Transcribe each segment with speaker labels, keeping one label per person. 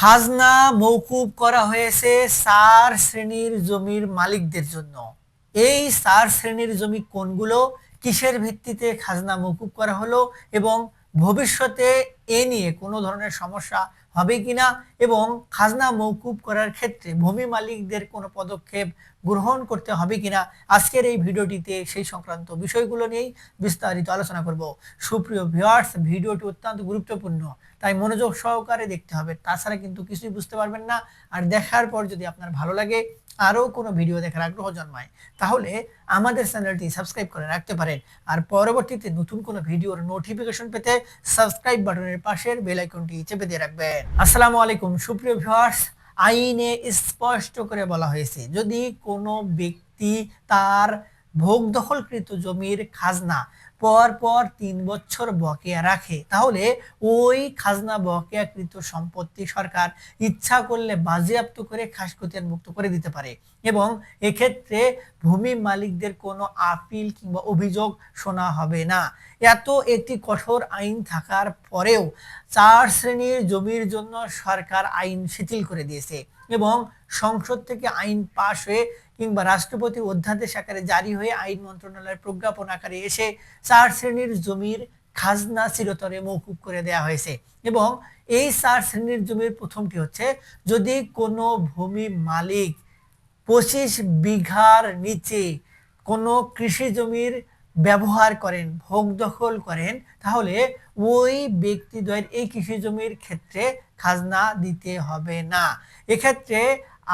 Speaker 1: খাজনা মৌকুব করা হয়েছে চার শ্রেণির জমির মালিকদের জন্য। এই চার শ্রেণির জমি কোনগুলো? কিসের ভিত্তিতে খাজনা মৌকুব করা হলো? এবং ভবিষ্যতে এ নিয়ে কোনো ধরনের সমস্যা হবে কিনা? এবং খাজনা মৌকুব করার ক্ষেত্রে ভূমি মালিকদের কোনো পদক্ষেপ গ্রহণ করতে হবে কিনা? আজকের এই ভিডিওটিতে সেই সংক্রান্ত বিষয়গুলো নিয়েই বিস্তারিত আলোচনা করব। সুপ্রিয় ভিউয়ার্স, ভিডিওটি অত্যন্ত গুরুত্বপূর্ণ। তাই মনোযোগ সহকারে দেখতে হবে। তাছাড়া কিন্তু কিছুই বুঝতে পারবেন না। আর দেখার পর যদি আপনার ভালো লাগে, আরও কোনো ভিডিও দেখার আগ্রহ জন্মায়, তাহলে আমাদের চ্যানেলটি সাবস্ক্রাইব করে রাখতে পারেন। আর পরবর্তীতে নতুন কোনো ভিডিওর নোটিফিকেশন পেতে সাবস্ক্রাইব বাটনের পাশের বেল আইকনটি চেপে দিয়ে রাখবেন। আসসালামু আলাইকুম, সুপ্রিয় ভিউয়ার্স আইনে স্পষ্ট করে বলা হয়েছে, যদি কোনো ব্যক্তি তার ভোগ দখলকৃত জমির খাজনা পর পর তিন বছর বকেয়া রাখে। তাহলে ওই খাজনা বকেয়াকৃত সম্পত্তি সরকার ইচ্ছা করলে বাজেয়াপ্ত করে খাসখতিয়ান মুক্ত করে দিতে পারে এবং এক্ষেত্রে ভূমি মালিকদের কোনো আপিল কিংবা অভিযোগ শোনা হবে না। এত একটি কঠোর আইন থাকার পরেও চার শ্রেণির জমির জন্য সরকার আইন শিথিল করে দিয়েছে। এবং সংসদ থেকে আইন পাশ হয়ে কিংবা রাষ্ট্রপতি অধ্যাদেশ আকারে জারি হয়ে আইন মন্ত্রণালয়ের প্রজ্ঞাপন আকারে এসে চার শ্রেণির জমির খাজনা চিরতরে মৌকুব করে দেওয়া হয়েছে। এবং এই চার শ্রেণির জমির প্রথমটি হচ্ছে, যদি কোনো ভূমি মালিক পঁচিশ বিঘার নিচে কোনো কৃষি জমির ব্যবহার করেন, ভোগ দখল করেন, তাহলে ওই ব্যক্তিদ্বয়ের এই কৃষি জমির ক্ষেত্রে খাজনা দিতে হবে না। এক্ষেত্রে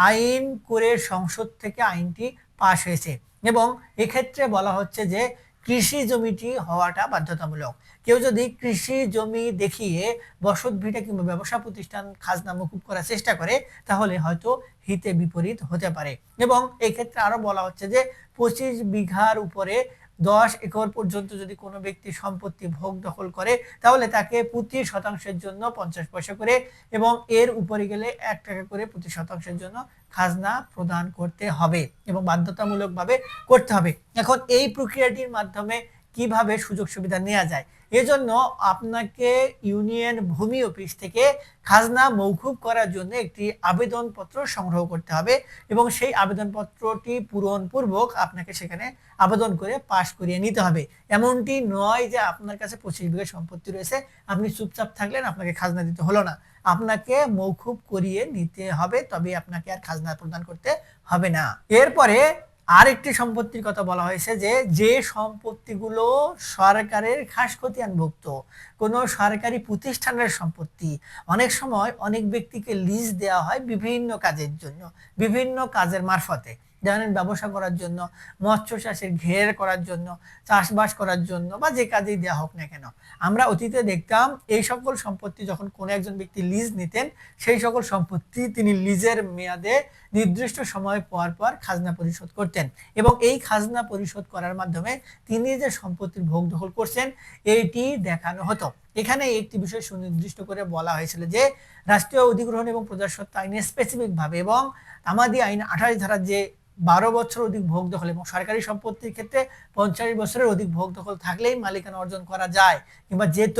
Speaker 1: আইন করে সংসদ থেকে আইনটি পাশ হয়েছে এবং এক্ষেত্রে বলা হচ্ছে যে কৃষি জমিটি হওয়াটা বাধ্যতামূলক। কেউ যদি কৃষি জমি দেখিয়ে বসত ভিটা কিংবা ব্যবসা প্রতিষ্ঠান খাজনা মকুব করার চেষ্টা করে, তাহলে হয়তো হিতে বিপরীত হতে পারে। এবং এক্ষেত্রে আরও বলা হচ্ছে যে পঁচিশ বিঘার উপরে দশ একর পর্যন্ত যদি কোনো ব্যক্তি সম্পত্তি ভোগ দখল করে, তাহলে তাকে প্রতি শতাংশের জন্য পঞ্চাশ পয়সা করে এবং এর উপরে গেলে এক টাকা করে প্রতি শতাংশের জন্য খাজনা প্রদান করতে হবে এবং বাধ্যতামূলকভাবে করতে হবে। এখন এই প্রক্রিয়াটির মাধ্যমে কীভাবে সুযোগ সুবিধা নেওয়া যায়। এজন্য আপনাকে ইউনিয়ন ভূমি অফিস থেকে খাজনা মৌকুব করার জন্য একটি আবেদনপত্র সংগ্রহ করতে হবে এবং সেই আবেদনপত্রটি পূরণপূর্বক আপনাকে সেখানে আবেদন করে পাশ করিয়ে নিতে হবে। এমনটি নয় যে আপনার কাছে পঁচিশ বিঘা সম্পত্তি রয়েছে, আপনি চুপচাপ থাকলেন, আপনাকে খাজনা দিতে হলো না। আপনাকে মৌকুব করিয়ে নিতে হবে তবে আপনাকে আর খাজনা প্রদান করতে হবে না। এরপরে আরেকটি সম্পত্তির কথা বলা হয়েছে যে যে সম্পত্তিগুলো সরকারের খাস খতিয়ানভুক্ত কোনো সরকারি প্রতিষ্ঠানের সম্পত্তি, অনেক সময় অনেক ব্যক্তিকে লিজ দেওয়া হয় বিভিন্ন কাজের জন্য, বিভিন্ন কাজের মারফতে। যেমন ব্যবসা করার জন্য, মৎস্য চাষের ঘের করার জন্য, চাষবাস করার জন্য বা যে কাজেই দেওয়া হোক না কেন। আমরা অতীতে দেখতাম এই সকল সম্পত্তি যখন কোনো একজন ব্যক্তি লিজ নিতেন, সেই সকল সম্পত্তি তিনি লিজের মেয়াদে নির্দিষ্ট সময় পর পর খাজনা পরিশোধ করতেন এবং এই খাজনা পরিশোধ করার মাধ্যমে তিনি যে সম্পত্তির ভোগ দখল করছেন, এইটি দেখানো হতো। এখানে একটি বিষয় সুনির্দিষ্ট করে বলা হয়েছিল যে রাষ্ট্রীয় অধিগ্রহণ এবং প্রজাস্বত্ব আইনে স্পেসিফিকভাবে এবং আমাদি আইন আঠাশ ধারার যে বারো বছর অধিক ভোগ দখল এবং সরকারি সম্পত্তির ক্ষেত্রে পঞ্চাশ বছরের অধিক ভোগ দখল থাকলেই মালিকানা অর্জন করা যায় কিংবা যেত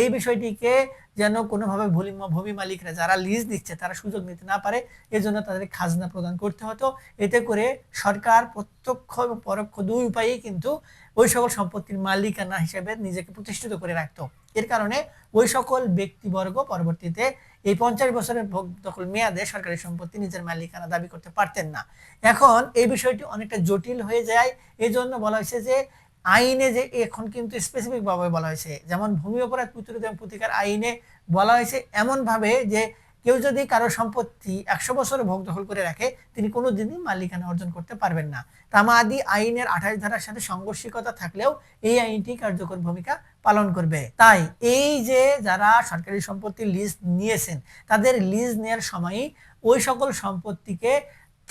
Speaker 1: এই বিষয়টিকে যেন কোনোভাবে ভূমি মালিকরা যারা লিজ দিচ্ছে তারা সুযোগ নিতে না পারে, এজন্য তাদের খাজনা প্রদান করতে হতো। এতে করে সরকার প্রত্যক্ষ এবং পরোক্ষ দুই উপায়েই কিন্তু ওই সকল সম্পত্তির মালিকানা হিসেবে নিজেকে প্রতিষ্ঠিত করে রাখতো। এর কারণে ওই সকল ব্যক্তিবর্গ পরবর্তীতে এই পঞ্চাশ বছরের ভোগ দখল মেয়াদে সরকারি সম্পত্তি নিজের মালিকানা দাবি করতে পারতেন না। এখন এই বিষয়টি অনেকটা জটিল হয়ে যায়। এই জন্য বলা হয়েছে যে আইনে যে এখন কিন্তু স্পেসিফিক ভাবে বলা হয়েছে, যেমন ভূমি অপরাধ প্রতিরোধ এবং প্রতিকার আইনে বলা হয়েছে এমন ভাবে যে কেউ যদি কারও সম্পত্তি একশো বছরে ভোগ দখল করে রাখে, তিনি কোনো দিনই মালিকানা অর্জন করতে পারবেন না। তামাদি আইনের আঠাশ ধারার সাথে সংঘর্ষিকতা থাকলেও এই আইনটি কার্যকর ভূমিকা পালন করবে। তাই এই যে যারা সরকারি সম্পত্তি লিজ নিয়েছেন, তাদের লিজ নেওয়ার সময়ই ওই সকল সম্পত্তিকে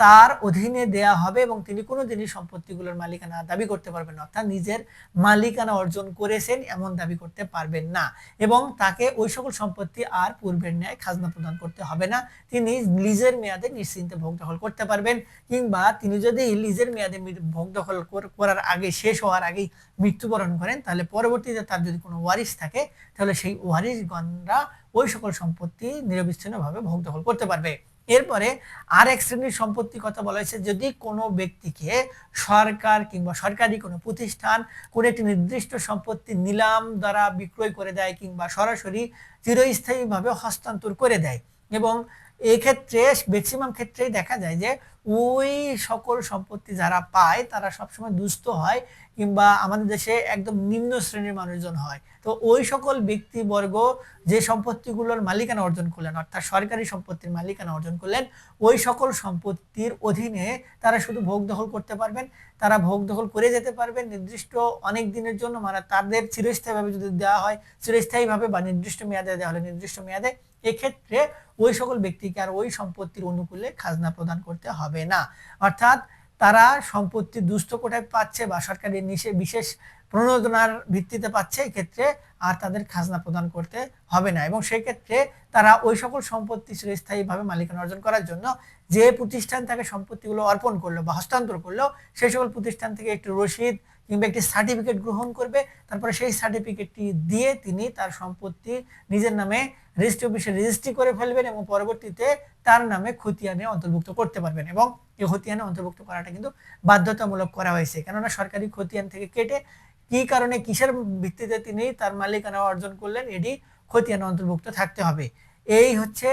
Speaker 1: তার অধীনে দেয়া হবে এবং তিনি কোনোদিনই সম্পত্তিগুলোর মালিকানা দাবি করতে পারবেন না, অর্থাৎ নিজের মালিকানা অর্জন করেছেন এমন দাবি করতে পারবেন না এবং তাকে ওই সকল সম্পত্তি আর পূর্বের ন্যায় খাজনা প্রদান করতে হবে না। তিনি লিজের মেয়াদে নিশ্চিন্তে ভোগ দখল করতে পারবেন কিংবা তিনি যদি লিজের মেয়াদে ভোগ দখল করার আগে, শেষ হওয়ার আগেই মৃত্যুবরণ করেন, তাহলে পরবর্তীতে তার যদি কোনো ওয়ারিশ থাকে, তাহলে সেই ওয়ারিশগণরা ওই সকল সম্পত্তি নিরবিচ্ছিন্নভাবে ভোগ দখল করতে পারবে। এরপরে আর এক শ্রেণির সম্পত্তির কথা বলা হয়েছে, যদি কোনো ব্যক্তিকে সরকার কিংবা সরকারি কোনো প্রতিষ্ঠান কোনো একটি নির্দিষ্ট সম্পত্তি নিলাম দ্বারা বিক্রয় করে দেয় কিংবা সরাসরি চিরস্থায়ীভাবে হস্তান্তর করে দেয় এবং এক্ষেত্রে ম্যাক্সিমাম ক্ষেত্রেই দেখা যায় যে ওই সকল সম্পত্তি যারা পায়, তারা সবসময় দুস্থ হয় কিংবা আমাদের দেশে একদম নিম্ন শ্রেণির মানুষজন হয়। তো ওই সকল ব্যক্তিবর্গ যে সম্পত্তিগুলোর মালিকানা অর্জন করলেন, অর্থাৎ সরকারি সম্পত্তির মালিকানা অর্জন করলেন, ওই সকল সম্পত্তির অধীনে তারা শুধু ভোগ দখল করতে পারবেন, তারা ভোগ দখল করে যেতে পারবেন। নির্দিষ্ট অনেক দিনের জন্য মানে তাদের চিরস্থায়ীভাবে যদি দেওয়া হয়, চিরস্থায়ীভাবে বা নির্দিষ্ট মেয়াদে দেওয়া হলে নির্দিষ্ট মেয়াদে এক্ষেত্রে ওই সকল ব্যক্তিকে আর ওই সম্পত্তির অনুকূলে খাজনা প্রদান করতে হবে না। অর্থাৎ তারা সম্পত্তি দুস্থ কোটায় পাচ্ছে বা সরকারি নিষে বিশেষ প্রণোদনার ভিত্তিতে পাচ্ছে, এক্ষেত্রে আর তাদের খাজনা প্রদান করতে হবে না। এবং সেক্ষেত্রে তারা ওই সকল সম্পত্তি চিরস্থায়ীভাবে মালিকানা অর্জন করার জন্য যে প্রতিষ্ঠান তাকে সম্পত্তিগুলো অর্পণ করল বা হস্তান্তর করল, সেই সকল প্রতিষ্ঠান থেকে একটি রসিদ কিংবা একটি সার্টিফিকেট গ্রহণ করবে, তারপরে সেই সার্টিফিকেটটি দিয়ে তিনি তার সম্পত্তি নিজের নামে রেজিস্ট্রি অফিসে রেজিস্ট্রি করে ফেলবেন এবং পরবর্তীতে তার নামে খতিয়ানে অন্তর্ভুক্ত করতে পারবেন এবং এই খতিয়ানে অন্তর্ভুক্ত করাটা কিন্তু বাধ্যতামূলক করা হয়েছে। কেননা সরকারি খতিয়ান থেকে কেটে কি কারণে কিসের ভিত্তিতে তিনি তার মালিকানা অর্জন করলেন, এটি খতিয়ানে অন্তর্ভুক্ত থাকতে হবে। এই হচ্ছে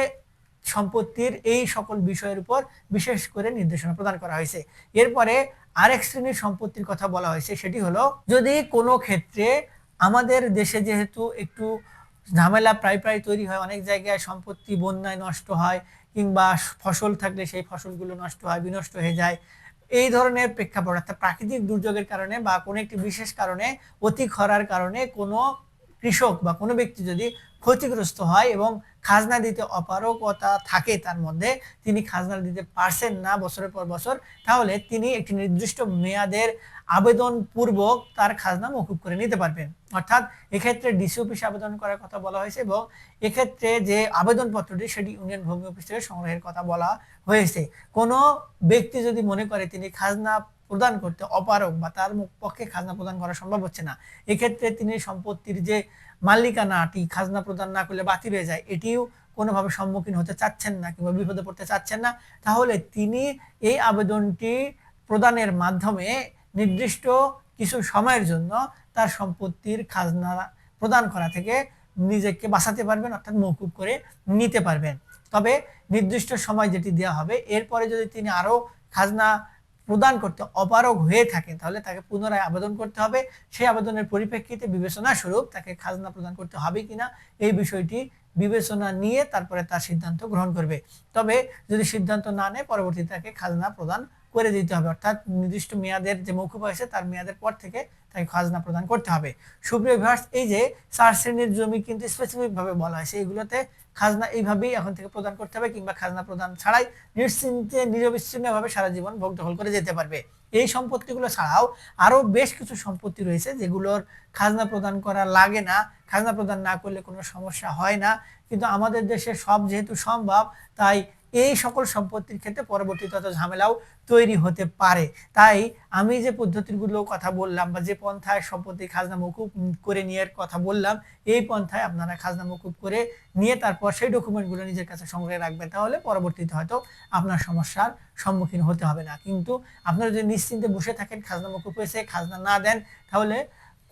Speaker 1: সম্পত্তির এই সকল বিষয়ের উপর বিশেষ করে নির্দেশনা প্রদান করা হয়েছে। এরপরে আরেক শ্রেণির সম্পত্তির কথা বলা হয়েছে, সেটি হলো যদি কোনো ক্ষেত্রে আমাদের দেশে যেহেতু একটু ঝামেলা প্রায় প্রায় তৈরি হয়, অনেক জায়গায় সম্পত্তি বন্যায় নষ্ট হয় কিংবা ফসল থাকলে সেই ফসলগুলো নষ্ট হয়, বিনষ্ট হয়ে যায়, এই ধরনের প্রেক্ষাপট অর্থাৎ প্রাকৃতিক দুর্যোগের কারণে বা কোনো একটি বিশেষ কারণে, অতি খরার কারণে কোনো কৃষক বা কোনো ব্যক্তি যদি ক্ষতিগ্রস্ত হয় এবং খাজনা দিতে অপারগতা থাকে তার মধ্যে, তিনি খাজনা দিতে পারছেন না বছরের পর বছর, তাহলে তিনি একটি নির্দিষ্ট মেয়াদের আবেদন পূর্বক তার খাজনা মকুব করে নিতে পারবেন। অর্থাৎ এক্ষেত্রে ডিসি অফিসে আবেদন করার কথা বলা হয়েছে এবং এক্ষেত্রে যে আবেদনপত্রটি সেটি ইউনিয়ন ভূমি অফিস থেকে সংগ্রহের কথা বলা হয়েছে। কোনো ব্যক্তি যদি মনে করে তিনি খাজনা প্রদান করতে অপারক বা তার পক্ষে খাজনা প্রদান করা সম্ভব হচ্ছে না। এক্ষেত্রে তিনি সম্পত্তির যে মালিকানাটি খাজনা প্রদান না করলে বাতিল হয়ে যায়, এটিও কোনোভাবে সম্মুখীন হতে চাচ্ছেন না কিংবা বিপদে পড়তে চাচ্ছেন না। তাহলে তিনি এই আবেদনটি প্রদানের মাধ্যমে নির্দিষ্ট কিছু সময়ের জন্য তার সম্পত্তির খাজনা প্রদান করা থেকে নিজেকে বাঁচাতে পারবেন, অর্থাৎ মৌকুব করে নিতে পারবেন। তবে নির্দিষ্ট সময় যেটি দেওয়া হবে, এরপরে যদি তিনি আরও খাজনা প্রদান করতে অপারগ হয়ে থাকে, তাহলে তাকে পুনরায় আবেদন করতে হবে। সেই আবেদনের পরিপ্রেক্ষিতে বিবেচনা স্বরূপ তাকে খাজনা প্রদান করতে হবে কিনা, এই বিষয়টি বিবেচনা নিয়ে তারপরে তার সিদ্ধান্ত গ্রহণ করবে। তবে যদি সিদ্ধান্ত না নেয়, পরবর্তীতে তাকে খাজনা প্রদান করে দিতে হবে। অর্থাৎ নির্দিষ্ট মেয়াদের যে মৌকুব হয়েছে তার মেয়াদের পর থেকে তাকে খাজনা প্রদান করতে হবে। সুপ্রিয় ভিউয়ার্স এই যে চার শ্রেণির জমি কিন্তু স্পেসিফিক ভাবে বলা হয়েছে, এগুলোতে খাজনা এইভাবেই এখন থেকে প্রদান করতে হবে কিংবা খাজনা প্রদান ছাড়াই নিশ্চিন্তে নিরবিচ্ছিন্নভাবে সারা জীবন ভোগ দখল করে যেতে পারবে। এই সম্পত্তিগুলো ছাড়াও আরও বেশ কিছু সম্পত্তি রয়েছে যেগুলোর খাজনা প্রদান করা লাগে না। খাজনা প্রদান না করলে কোনো সমস্যা হয় না। কিন্তু আমাদের দেশে সব যেহেতু সম্ভব, তাই এই সকল সম্পত্তির ক্ষেত্রে পরবর্তীতে অত ঝামেলাও তৈরি হতে পারে। তাই আমি যে পদ্ধতিগুলো কথা বললাম বা যে পন্থায় সম্পত্তি খাজনা মকুব করে নিয়ে কথা বললাম, এই পন্থায় আপনারা খাজনা মকুব করে নিয়ে তারপর সেই ডকুমেন্টগুলো নিজের কাছে সংগ্রহে রাখবেন। তাহলে পরবর্তীতে হয়তো আপনার সমস্যার সম্মুখীন হতে হবে না। কিন্তু আপনারা যদি নিশ্চিন্তে বসে থাকেন, খাজনা মকুব হয়েছে, খাজনা না দেন, তাহলে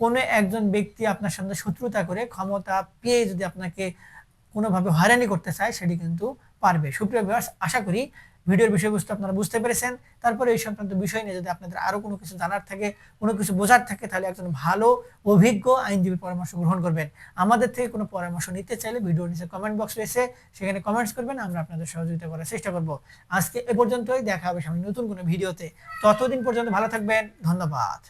Speaker 1: কোনো একজন ব্যক্তি আপনার সামনে শত্রুতা করে ক্ষমতা পেয়ে যদি আপনাকে কোনোভাবে হয়রানি করতে চায়, সেটি কিন্তু পারবে। সুপ্রিয় ভিউয়ার্স আশা করি ভিডিওর বিষয়বস্তু আপনারা বুঝতে পেরেছেন। তারপরে এই সংক্রান্ত বিষয় নিয়ে যদি আপনাদের আরও কোনো কিছু জানার থাকে, কোনো কিছু বোঝার থাকে, তাহলে একজন ভালো, অভিজ্ঞ আইনজীবীর পরামর্শ গ্রহণ করবেন। আমাদের থেকে কোনো পরামর্শ নিতে চাইলে ভিডিওর নিচে কমেন্ট বক্স রয়েছে। সেখানে কমেন্টস করবেন, আমরা আপনাদের সহযোগিতা করার চেষ্টা করব। আজকে এ পর্যন্তই, দেখা হবে সামনে নতুন কোনো ভিডিওতে। ততদিন পর্যন্ত ভালো থাকবেন, ধন্যবাদ।